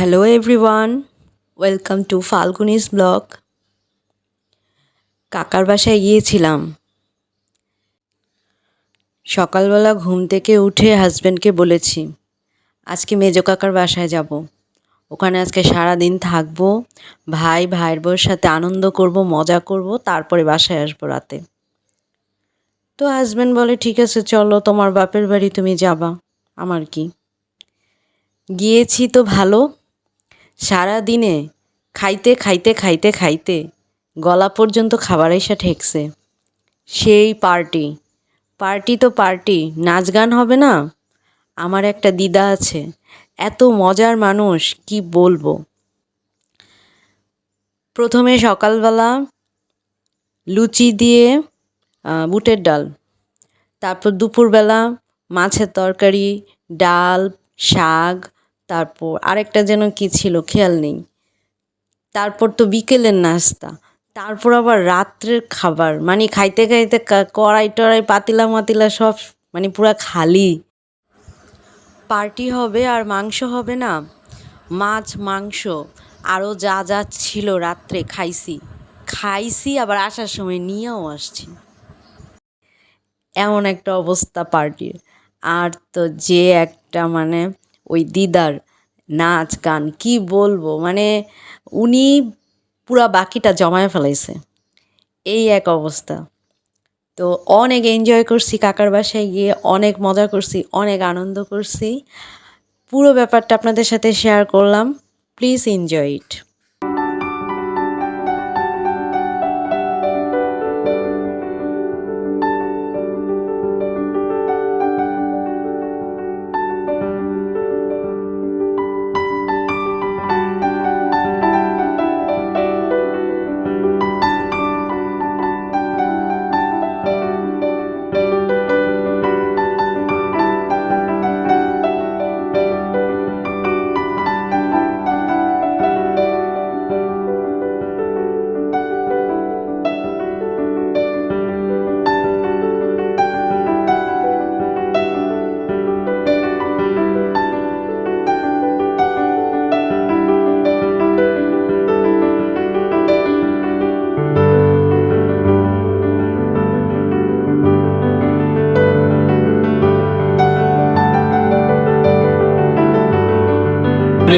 Hello everyone welcome to Falguni's blog কাকার বাসায় গিয়েছিলাম। সকালবেলা ঘুম থেকে উঠে হাজব্যান্ডকে বলেছি, আজকে মেজো কাকার বাসায় যাব। ওখানে আজকে সারা দিন থাকব, ভাই, ভাইয়ের বউয়ের সাথে আনন্দ করব, মজা করব, তারপরে বাসায় আসব রাতে। তো হাজব্যান্ড বলে, ঠিক আছে, চলো, তোমার বাপের বাড়ি তুমি যাবা। আমার কি? গিয়েছি তো ভালো সারা দিনে খাইতে খাইতে খাইতে খাইতে গলা পর্যন্ত খাবার এসে ঠেকছে। সেই পার্টি। পার্টি তো পার্টি, নাচ গান হবে না? আমার একটা দিদা আছে, এত মজার মানুষ, কি বলব? প্রথমে সকালবেলা লুচি দিয়ে বুটের ডাল। তারপর দুপুরবেলা মাছের তরকারি, ডাল, শাক তারপর আরেকটা যেন কি ছিল, খেয়াল নেই। তারপর তো বিকেলের নাস্তা, তারপর আবার রাত্রের খাবার। মানে খাইতে খাইতে কড়াই টড়াই, পাতিলা মাতিলা সব মানে পুরা খালি। পার্টি হবে আর মাংস হবে না, মাছ, মাংস। আরও যা যা ছিল রাত্রে খাইছি। খাইছি, আবার আসার সময় নিয়েও আসছি। এমন একটা অবস্থা পার্টির। আর তো যে একটা মানে ওই দিদার নাচ, গান, কি বলব? মানে উনি পুরা বাকিটা জমায় ফেলাইছে। এই এক অবস্থা। তো অনেক এনজয় করছি কাকার বাসায় গিয়ে, অনেক মজা করছি, অনেক আনন্দ করছি। পুরো ব্যাপারটা আপনাদের সাথে শেয়ার করলাম। প্লিজ এনজয় ইট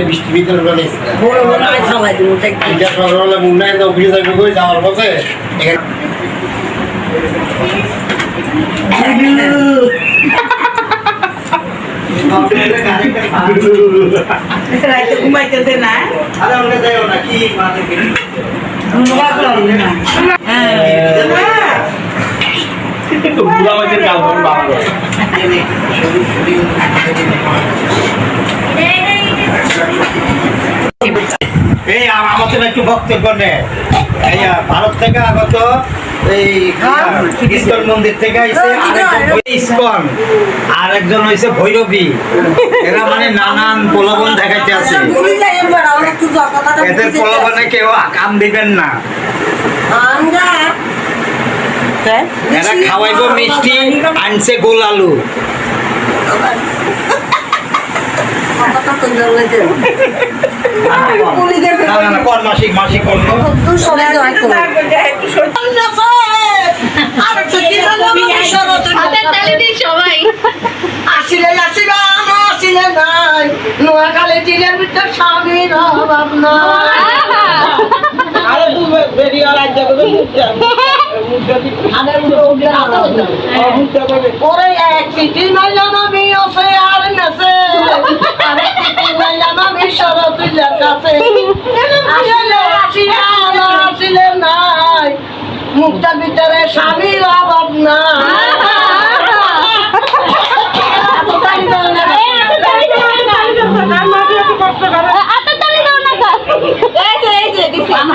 বৃষ্টি ভিতরে বানাইছে বড় বড় আয় চালাই দিব এটা সকালবেলা মুন্না একদম অফিসে যাবে কই যাওয়ার পথে? রাইতে ঘুমাইতেছে না আরে আমরা যাইও না কি মানে হ্যাঁ। গাল বাবা এই আম- আমাকে একটু বক্তব্য নে। এই ভারত থেকে আগত এই ইস্কন মন্দির থেকে আইছে ইস্কন। আর একজন হইছে ভৈরবী। এরা মানে নানান প্রলোভন দেখাইতে আছে। এদের প্রলোভনে কেউ কাম দিবেন না। এরা খাওয়াইবো মিষ্টি আনছে গোল আলু। কথাটা কই জলে দে পুলি দে না না না কর মাসিক মাসিক কর। তো। তুই সরে যাই তো একটু সরে আর তো কি হলো? শরৎ হাতের তালি দিই সবাই। আসিলে আসিলে না আসিলে নাই। নোয়াখালী জেলার ভিতর স্বামীর অভাব নাই। আরে তুই বেরিয়ে রাজ্য করে ওরে এক সিটি মাইলাম আমি ওসে আর নেছে আরেক সিটি মাইলাম আমি শরতুল্লার কাছে আসলে আসিলে না আসিলে নাই মুখটার ভিতরে স্বামীর অভাব না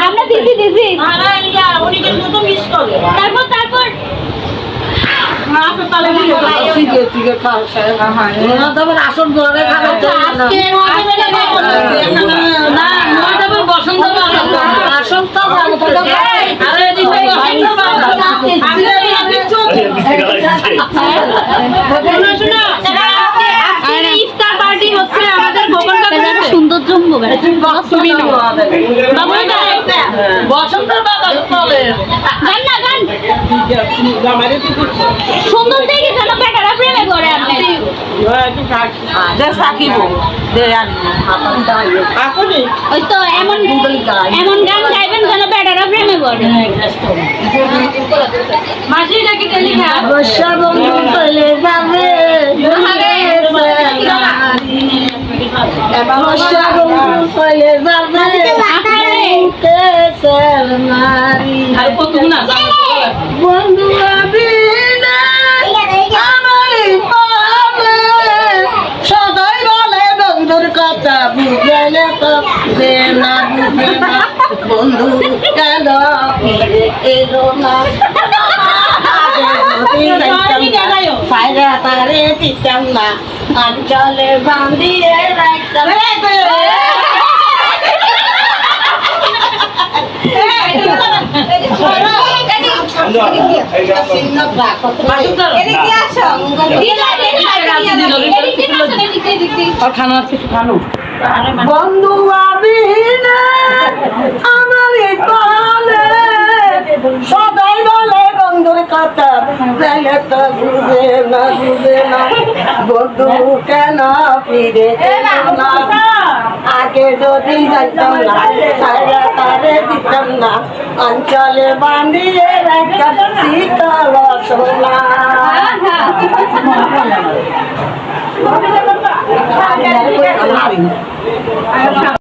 আমরা দিছি দিছি। তারপর তারপর। ইফতার পার্টি হচ্ছে আমাদের গোপাল কাকার গান বসন্তের বাজার চলে। না গান। সুন্দর দেখে যেন বেটারা প্রেমে করে আপনি। যে সাকিব দে আনি ওই তো এমন এমন গান গাইবেন যেন বেটারা প্রেমে করে নাকি বন্ধু চলে যাবে। বর্ষা বন্ধু চলে যাবে। কেসের নারী বন্ধু আবিনা আমারই পাবে। সদাই বলে বন্ধুর কথা বুঝলে তো যে না বুঝে না। বন্ধু কেন এলো না? ফায়দা তারে দিতাম না। অঞ্চলে বান্ধিয়ে রাখতাম। বন্ধু আবিনে আমার পালে সদাই বলে বন্ধুর কথা বেলে তো বুঝে না বুঝে না। বন্ধু কেন ফিরে না? আগে যদি যাইতাম না সারা তারে দিতাম না। অঞ্চলে বান্ধিয়ে রাখতাম শীতল সোনা।